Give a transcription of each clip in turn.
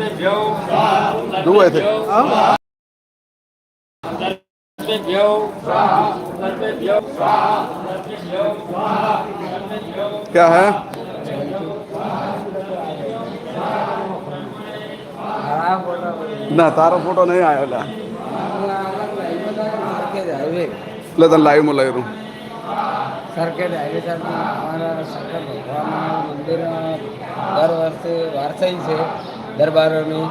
જુએ છે क्या है ના તારો ફોટો નહીં આવ્યો લા હાઈવે એટલે તને લાઈવમાં લઈ રહ્યું સરખેજ હાઈવે સાથે અમારા શંકર ભગવાનનું મંદિર દર વર્ષે વારસાઈ છે દરબારોની.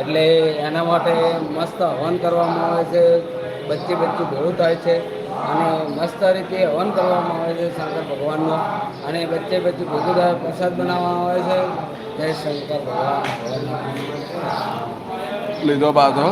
એટલે એના માટે મસ્ત હવન કરવામાં આવે છે. બચ્ચે બચ્ચું ભેળું થાય છે. અને મસ્ત રીતે હવન કરવામાં આવે છે શંકર ભગવાનનો. અને બચ્ચે બચ્ચું ભેગું પ્રસાદ બનાવવામાં આવે છે. જય શંકર ભગવાન. લીધો હો